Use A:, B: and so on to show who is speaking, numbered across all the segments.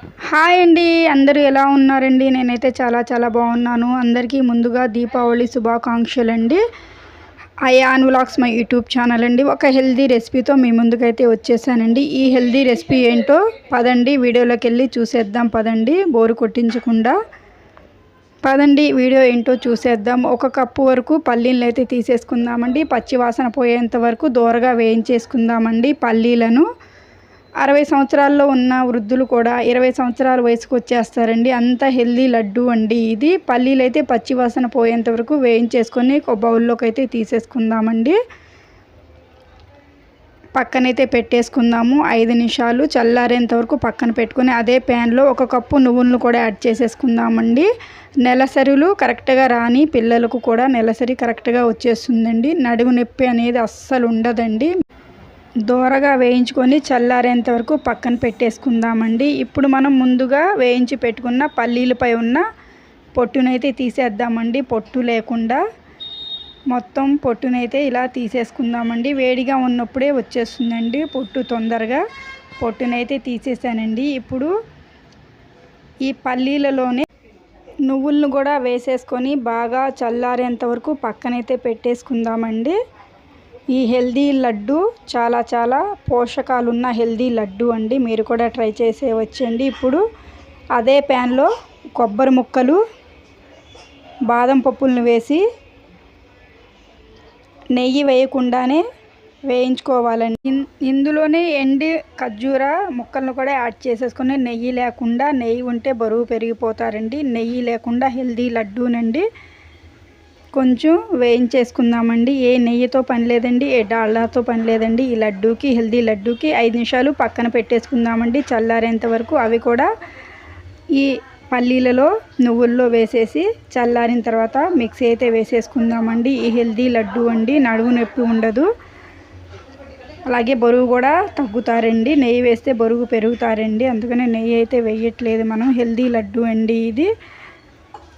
A: Hi అండి అందరూ ఎలా ఉన్నారండి? నేనైతే చాలా చాలా బాగున్నాను. అందరికీ ముందుగా దీపావళి శుభాకాంక్షలు అండి Ayaan vlogs my YouTube channel అండి ఒక హెల్దీ రెసిపీతో మీ ముందుకైతే వచ్చేసానండి. ఈ హెల్దీ రెసిపీ ఏంటో పదండి వీడియోలోకి వెళ్ళి చూసేద్దాం పదండి. బోరు కొట్టించకుండా. పదండి వీడియో ఏంటో చూసేద్దాం. ఒక కప్పు వరకు పల్లీలను అయితే తీసేసుకుందామండి. పచ్చి వాసన పోయేంత వరకు దూరగా వేయించేసుకుందామండి పల్లీలను. అరవై సంవత్సరాల్లో ఉన్న వృద్ధులు కూడా ఇరవై సంవత్సరాల వయసుకు వచ్చేస్తారండి. అంత హెల్దీ లడ్డు అండి ఇది. పల్లీలు అయితే పచ్చివాసన పోయేంత వరకు వేయించేసుకొని బౌల్లోకి అయితే తీసేసుకుందామండి. పక్కనైతే పెట్టేసుకుందాము. ఐదు నిమిషాలు చల్లారేంత వరకు పక్కన పెట్టుకొని అదే ప్యాన్లో ఒక కప్పు నువ్వులను కూడా యాడ్ చేసేసుకుందామండి. నెలసరిలు కరెక్ట్గా రాని పిల్లలకు కూడా నెలసరి కరెక్ట్గా వచ్చేస్తుందండి. నడుము నొప్పి అనేది అస్సలు ఉండదండి. దోరగా వేయించుకొని చల్లారేంత వరకు పక్కన పెట్టేసుకుందామండి. ఇప్పుడు మనం ముందుగా వేయించి పెట్టుకున్న పల్లీలపై ఉన్న పొట్టునైతే తీసేద్దామండి. పొట్టు లేకుండా మొత్తం పొట్టునైతే ఇలా తీసేసుకుందామండి. వేడిగా ఉన్నప్పుడే వచ్చేస్తుందండి పొట్టు తొందరగా. పొట్టునైతే తీసేసానండి. ఇప్పుడు ఈ పల్లీలలోనే నువ్వులను కూడా వేసేసుకొని బాగా చల్లారేంత వరకు పక్కనైతే పెట్టేసుకుందామండి. ఈ హెల్దీ లడ్డు చాలా చాలా పోషకాలు ఉన్న హెల్దీ లడ్డు అండి. మీరు కూడా ట్రై చేసేవచ్చండి ఇప్పుడు అదే ప్యాన్లో కొబ్బరి ముక్కలు బాదం పప్పులను వేసి నెయ్యి వేయకుండానే వేయించుకోవాలండి. ఇందులోనే ఎండి ఖర్జూర ముక్కలను కూడా యాడ్ చేసేసుకొని నెయ్యి లేకుండా నెయ్యి ఉంటే బరువు పెరిగిపోతారండి. నెయ్యి లేకుండా హెల్దీ లడ్డూనండి. కొంచెం వేయించేసుకుందామండి. ఏ నెయ్యితో పని లేదండి ఏ డాల్డాతో పని లేదండి. ఈ లడ్డూకి హెల్దీ లడ్డూకి ఐదు నిమిషాలు పక్కన పెట్టేసుకుందామండి. చల్లారేంత వరకు అవి కూడా ఈ పల్లీలలో నువ్వుల్లో వేసేసి చల్లారిన తర్వాత మిక్సీ అయితే వేసేసుకుందామండి. ఈ హెల్దీ లడ్డు అండి నడువు నొప్పి ఉండదు. అలాగే బరువు కూడా తగ్గుతారండి. నెయ్యి వేస్తే బరువు పెరుగుతారండి. అందుకనే నెయ్యి అయితే వేయట్లేదు మనం. హెల్దీ లడ్డు అండి ఇది.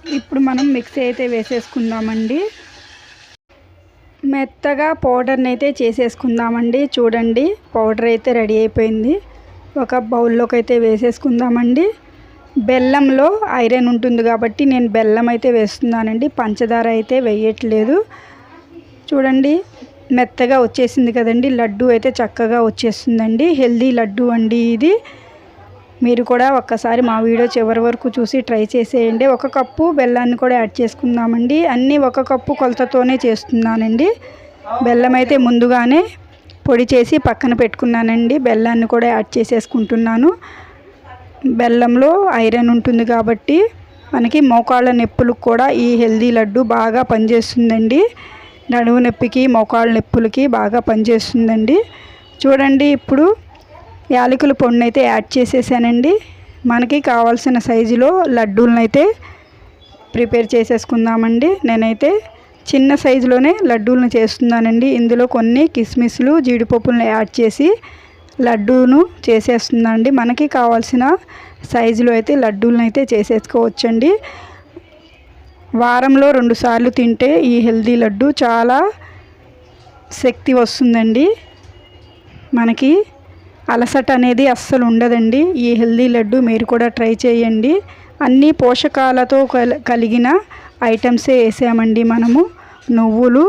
A: ఇప్పుడు మనం మిక్సీ అయితే వేసేసుకుందామండి. మెత్తగా పౌడర్ని అయితే చేసేసుకుందామండి. చూడండి పౌడర్ అయితే రెడీ అయిపోయింది. ఒక బౌల్లోకి అయితే వేసేసుకుందామండి. బెల్లంలో ఐరన్ ఉంటుంది కాబట్టి నేను బెల్లం అయితే వేస్తున్నానండి. పంచదార అయితే వేయట్లేదు. చూడండి మెత్తగా వచ్చేసింది కదండి. లడ్డు అయితే చక్కగా వచ్చేస్తుందండి. హెల్దీ లడ్డు అండి ఇది. మీరు కూడా ఒక్కసారి మా వీడియో చివరి వరకు చూసి ట్రై చేసేయండి. ఒక కప్పు బెల్లాన్ని కూడా యాడ్ చేసుకుందామండి. అన్నీ ఒక కప్పు కొలతతోనే చేస్తున్నానండి. బెల్లం అయితే ముందుగానే పొడి చేసి పక్కన పెట్టుకున్నానండి. బెల్లాన్ని కూడా యాడ్ చేసేసుకుంటున్నాను. బెల్లంలో ఐరన్ ఉంటుంది కాబట్టి మనకి మోకాళ్ళ నొప్పులకు కూడా ఈ హెల్దీ లడ్డు బాగా పనిచేస్తుందండి. నడువు నొప్పికి మోకాళ్ళ నొప్పులకి బాగా పనిచేస్తుందండి. చూడండి ఇప్పుడు యాలకుల పొడిని అయితే యాడ్ చేసేసానండి. మనకి కావాల్సిన సైజులో లడ్డూలనైతే అయితే ప్రిపేర్ చేసేసుకుందామండి. నేనైతే చిన్న సైజులోనే లడ్డూలను చేస్తున్నానండి. ఇందులో కొన్ని కిస్మిస్లు జీడిపప్పులను యాడ్ చేసి లడ్డూను చేసేస్తుందండి మనకి కావాల్సిన సైజులో అయితే లడ్డూలను అయితే చేసేసుకోవచ్చండి. వారంలో రెండుసార్లు తింటే ఈ హెల్దీ లడ్డు చాలా శక్తి వస్తుందండి. మనకి అలసట అనేది అస్సలు ఉండదండి. ఈ హెల్దీ లడ్డు మీరు కూడా ట్రై చేయండి. అన్ని పోషకాలతో కలిగిన ఐటమ్సే వేసామండి మనము. నువ్వులు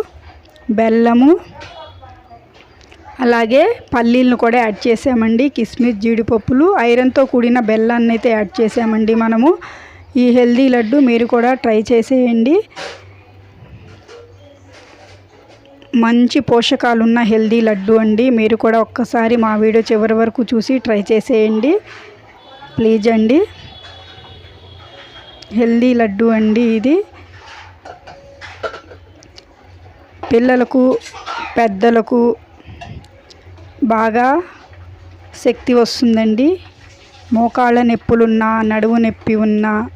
A: బెల్లము అలాగే పల్లీలను కూడా యాడ్ చేసామండి. కిస్మిస్ జీడిపప్పులు ఐరన్తో కూడిన బెల్లాన్ని అయితే యాడ్ చేసామండి మనము. ఈ హెల్దీ లడ్డు మీరు కూడా ట్రై చేసేయండి. మంచి పోషకాలు ఉన్న హెల్దీ లడ్డు అండి. మీరు కూడా ఒక్కసారి మా వీడియో చివరి వరకు చూసి ట్రై చేసేయండి. ప్లీజ్ అండి. హెల్దీ లడ్డు అండి ఇది. పిల్లలకు పెద్దలకు బాగా శక్తి వస్తుందండి. మోకాళ్ళ నొప్పులున్నా నడువు నొప్పి ఉన్నా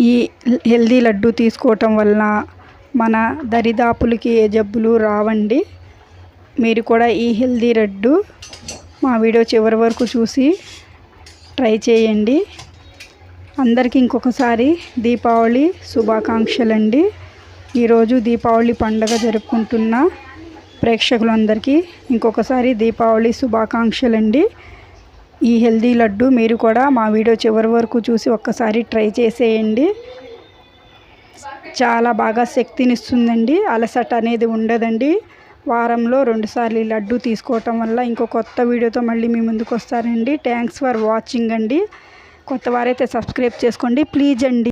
A: ఈ హెల్దీ లడ్డు తీసుకోవటం వలన మన దరిదాపులకి ఏ జబ్బులు రావండి. మీరు కూడా ఈ హెల్దీ లడ్డు మా వీడియో చివరి వరకు చూసి ట్రై చేయండి. అందరికీ ఇంకొకసారి దీపావళి శుభాకాంక్షలండి. ఈరోజు దీపావళి పండగ జరుపుకుంటున్న ప్రేక్షకులందరికీ ఇంకొకసారి దీపావళి శుభాకాంక్షలండి. ఈ హెల్దీ లడ్డు మీరు కూడా మా వీడియో చివరి వరకు చూసి ఒక్కసారి ట్రై చేసేయండి. చాలా బాగా శక్తినిస్తుందండి. అలసట అనేది ఉండదండి. వారంలో రెండుసార్లు ఈ లడ్డు తీసుకోవటం వల్ల ఇంకో కొత్త వీడియోతో మళ్ళీ మీ ముందుకు వస్తారండి థ్యాంక్స్ ఫర్ వాచింగ్ అండి. కొత్త వారైతే సబ్స్క్రైబ్ చేసుకోండి. ప్లీజ్ అండి.